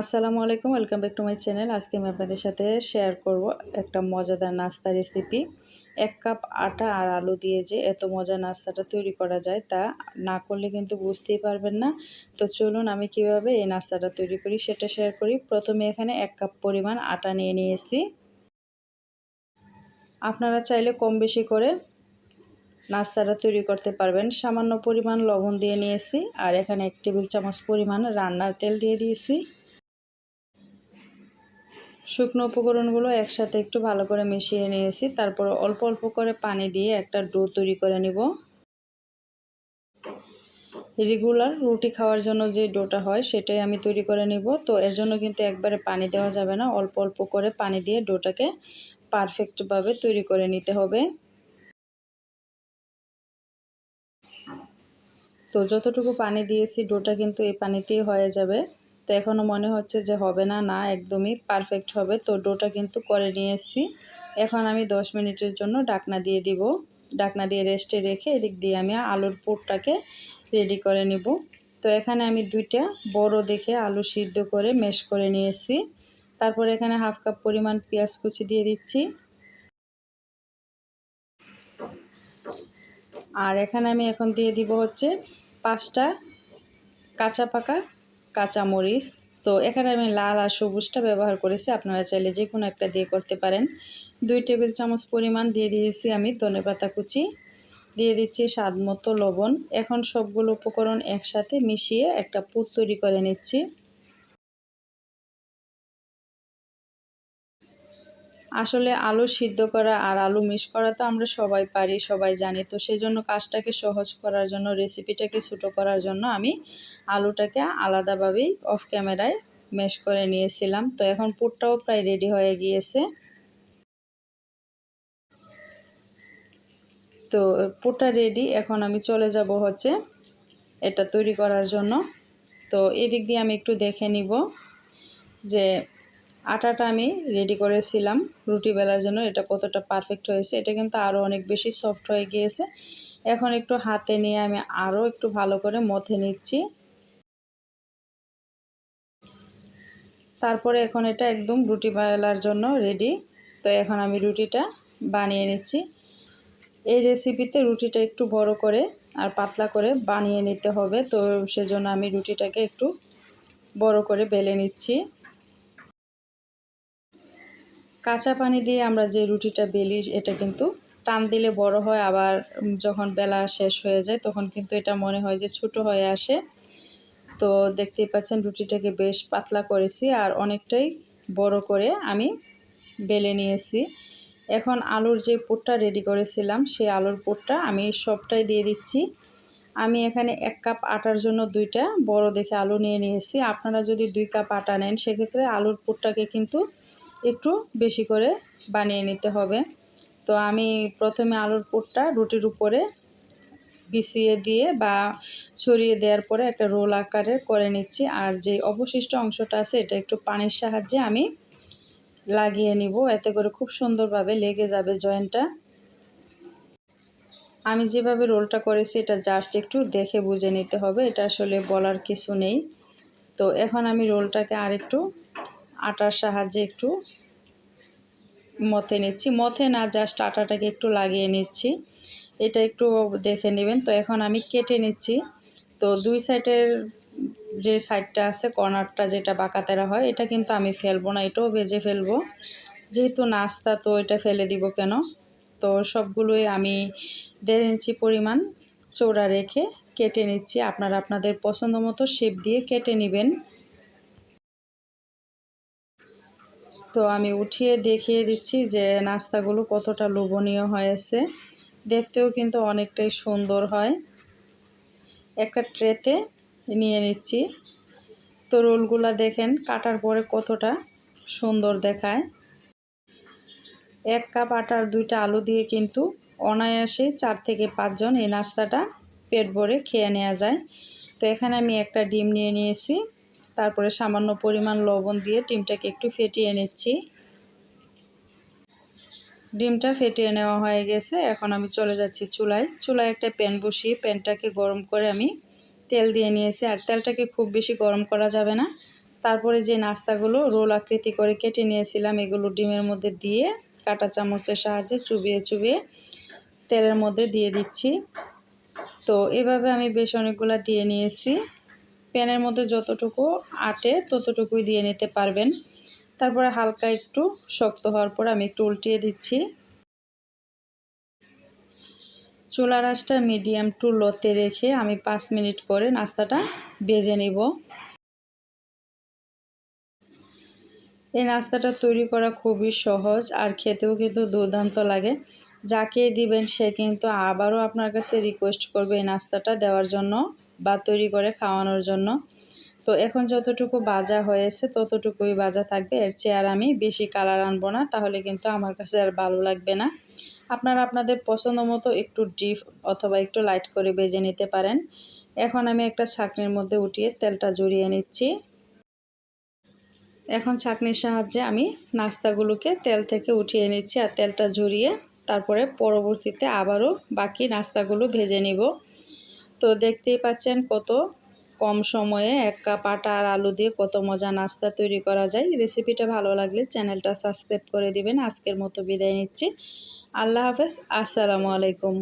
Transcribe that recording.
আসসালামু আলাইকুম, welcome back to my channel. আজকে আমি আপনাদের সাথে শেয়ার করব একটা মজাদার নাস্তা রেসিপি। এক কাপ আটা আর আলু দিয়ে যে এত মজা নাস্তাটা তৈরি করা যায় তা না করলে কিন্তু বুঝতেই পারবেন না। তো চলুন আমি কীভাবে এই নাস্তাটা তৈরি করি সেটা শেয়ার করি। প্রথমে এখানে এক কাপ পরিমাণ আটা নিয়ে নিয়েছি। আপনারা চাইলে কম বেশি করে নাস্তাটা তৈরি করতে পারবেন। সামান্য পরিমাণ লবণ দিয়ে নিয়েছি আর এখানে এক টেবিল চামচ পরিমাণ রান্নার তেল দিয়ে দিয়েছি। শুকনো উপকরণগুলো একসাথে একটু ভালো করে মিশিয়ে নিয়েছি। তারপর অল্প অল্প করে পানি দিয়ে একটা ডো তৈরি করে নিব। রেগুলার রুটি খাওয়ার জন্য যে ডোটা হয়, সেটাই আমি তৈরি করে নিব। তো এর জন্য কিন্তু একবারে পানি দেওয়া যাবে না। অল্প অল্প করে পানি দিয়ে ডোটাকে পারফেক্টভাবে তৈরি করে নিতে হবে। তো যতটুকু পানি দিয়েছি, ডোটা কিন্তু এই পানিতেই হয়ে যাবে। তো এখনও মনে হচ্ছে যে হবে না না একদমই পারফেক্ট হবে। তো ডোটা কিন্তু করে নিয়ে এসেছি। এখন আমি 10 মিনিটের জন্য ডাকনা দিয়ে দিব। ডাকনা দিয়ে রেস্টে রেখে এদিক দিয়ে আমি আলুর পুরটাকে রেডি করে নিব। তো এখানে আমি দুইটা বড় দেখে আলু সিদ্ধ করে মেশ করে নিয়েছি তারপর এখানে হাফ কাপ পরিমাণ পেঁয়াজ কুচি দিয়ে দিচ্ছি। আর এখানে আমি এখন দিয়ে দিব হচ্ছে পাঁচটা কাঁচা পাকা কাঁচামরিচ। তো এখানে আমি লাল আর সবুজটা ব্যবহার করেছি। আপনারা চাইলে যে কোনো একটা দিয়ে করতে পারেন। দুই টেবিল চামচ পরিমাণ দিয়ে দিয়েছি আমি ধনে পাতা কুচি। দিয়ে দিচ্ছি স্বাদ মতো লবণ। এখন সবগুলো উপকরণ একসাথে মিশিয়ে একটা পুর তৈরি করে নিচ্ছি। আসলে আলু সিদ্ধ করা আর আলু মিশ করা তো আমরা সবাই পারি, সবাই জানি। তো সেই জন্য কাজটাকে সহজ করার জন্য রেসিপিটাকে ছোটো করার জন্য আমি আলুটাকে আলাদাভাবেই অফ ক্যামেরায় মেশ করে নিয়েছিলাম। তো এখন পুরটাও প্রায় রেডি হয়ে গিয়েছে। তো পুরটা রেডি এখন আমি চলে যাব হচ্ছে এটা তৈরি করার জন্য। তো এদিক দিয়ে আমি একটু দেখে নিব যে আটাটা আমি রেডি করেছিলাম। রুটি বেলার জন্য এটা কতটা পারফেক্ট হয়েছে, এটা কিন্তু আরও অনেক বেশি সফট হয়ে গিয়েছে। এখন একটু হাতে নিয়ে আমি আরও একটু ভালো করে মথে নিচ্ছি। তারপরে এখন এটা একদম রুটি বেলার জন্য রেডি তো এখন আমি রুটিটা বানিয়ে নিচ্ছি। এই রেসিপিতে রুটিটা একটু বড় করে আর পাতলা করে বানিয়ে নিতে হবে। তো সেজন্য আমি রুটিটাকে একটু বড় করে বেলে নিচ্ছি। কাঁচা পানি দিয়ে আমরা যে রুটিটা বেলি, এটা কিন্তু টান দিলে বড় হয়, আবার যখন বেলা শেষ হয়ে যায় তখন কিন্তু এটা মনে হয় যে ছোট হয়ে আসে। তো দেখতেই পাচ্ছেন রুটিটাকে বেশ পাতলা করেছি আর অনেকটাই বড় করে আমি বেলে নিয়েছি। এখন আলুর যে পুরটা রেডি করেছিলাম, সেই আলুর পোটটা আমি সবটাই দিয়ে দিচ্ছি। আমি এখানে এক কাপ আটার জন্য দুইটা বড় দেখে আলু নিয়ে নিয়েছি। আপনারা যদি দুই কাপ আটা নেন, সেক্ষেত্রে আলুর পোটটাকে কিন্তু একটু বেশি করে বানিয়ে নিতে হবে। তো আমি প্রথমে আলুর পুরটা রুটির উপরে বিছিয়ে দিয়ে বা ছড়িয়ে দেওয়ার পরে একটা রোল আকারে করে নিচ্ছি। আর যে অবশিষ্ট অংশটা আছে, এটা একটু পানির সাহায্যে আমি লাগিয়ে নিব। এতে করে খুব সুন্দরভাবে লেগে যাবে জয়েন্টটা। আমি যেভাবে রোলটা করেছি, এটা জাস্ট একটু দেখে বুঝে নিতে হবে। এটা আসলে বলার কিছু নেই। তো এখন আমি রোলটাকে আরেকটু আটার সাহায্যে একটু মথে নিচ্ছি। মথে না জাস্ট আটাটাকে একটু লাগিয়ে নিচ্ছি। এটা একটু দেখে নেবেন। তো এখন আমি কেটে নিচ্ছি। তো দুই সাইডের যে সাইডটা আছে, কর্নারটা যেটা বাঁকাতেরা হয়, এটা কিন্তু আমি ফেলব না, এটাও ভেজে ফেলব। যেহেতু নাস্তা, তো এটা ফেলে দিব কেন? তো সবগুলোই আমি দেড় ইঞ্চি পরিমাণ চৌড়া রেখে কেটে নিচ্ছি। আপনারা আপনাদের পছন্দ মতো শেপ দিয়ে কেটে নেবেন। তো আমি উঠিয়ে দেখিয়ে দিচ্ছি যে নাস্তাগুলো কতটা লোভনীয় হয়েছে। দেখতেও কিন্তু অনেকটাই সুন্দর হয়। একটা ট্রেতে নিয়ে নিচ্ছি। তো রোলগুলা দেখেন কাটার পরে কতটা সুন্দর দেখায়। এক কাপ আটার দুইটা আলু দিয়ে কিন্তু অনায়াসেই চার থেকে পাঁচজন এই নাস্তাটা পেট ভরে খেয়ে নেওয়া যায়। তো এখানে আমি একটা ডিম নিয়ে নিয়েছি। তারপরে সামান্য পরিমাণ লবণ দিয়ে ডিমটাকে একটু ফেটিয়ে নিচ্ছি। ডিমটা ফেটিয়ে নেওয়া হয়ে গেছে, এখন আমি চলে যাচ্ছি চুলায়। চুলায় একটা প্যান বসিয়ে প্যানটাকে গরম করে আমি তেল দিয়ে নিয়েছি। আর তেলটাকে খুব বেশি গরম করা যাবে না। তারপরে যে নাস্তাগুলো রোল আকৃতি করে কেটে নিয়েছিলাম, এগুলো ডিমের মধ্যে দিয়ে কাটা চামচের সাহায্যে চুবিয়ে চুবিয়ে তেলের মধ্যে দিয়ে দিচ্ছি। তো এভাবে আমি বেশ অনেকগুলো দিয়ে নিয়েছি। প্যানের মধ্যে যতটুকু আটে ততটুকুই দিয়ে নিতে পারবেন। তারপরে হালকা একটু শক্ত হওয়ার পর আমি একটু উল্টিয়ে দিচ্ছি। চুলা রাসটা মিডিয়াম টু লোতে রেখে আমি পাঁচ মিনিট করে নাস্তাটা বেজে নিব। এই নাস্তাটা তৈরি করা খুবই সহজ আর খেতেও কিন্তু দুর্দান্ত লাগে। যাকে দিবেন সে কিন্তু আবারও আপনার কাছে রিকোয়েস্ট করবে এই নাস্তাটা দেওয়ার জন্য। বা তৈরি করে খাওয়ানোর জন্য। তো এখন যতটুকু বাজা হয়েছে ততটুকুই বাজা থাকবে। এর চেয়ে আর আমি বেশি কালার আনব না, তাহলে কিন্তু আমার কাছে আর ভালো লাগবে না। আপনারা আপনাদের পছন্দ মতো একটু ডিপ অথবা একটু লাইট করে বেজে নিতে পারেন। এখন আমি একটা ছাকনির মধ্যে উঠিয়ে তেলটা জড়িয়ে নিচ্ছি। এখন ছাকনির সাহায্যে আমি নাস্তাগুলোকে তেল থেকে উঠিয়ে নিচ্ছি আর তেলটা ঝরিয়ে তারপরে পরবর্তীতে আবারও বাকি নাস্তাগুলো ভেজে নিব। তো দেখতেই পাচ্ছেন কত কম সময়ে এক কাপ আটা আর আলু দিয়ে কত মজা নাস্তা তৈরি করা যায়। রেসিপিটা ভালো লাগলে চ্যানেলটা সাবস্ক্রাইব করে দিবেন। আজকের মতো বিদায় নিচ্ছি। আল্লাহ হাফেজ। আসসালামু আলাইকুম।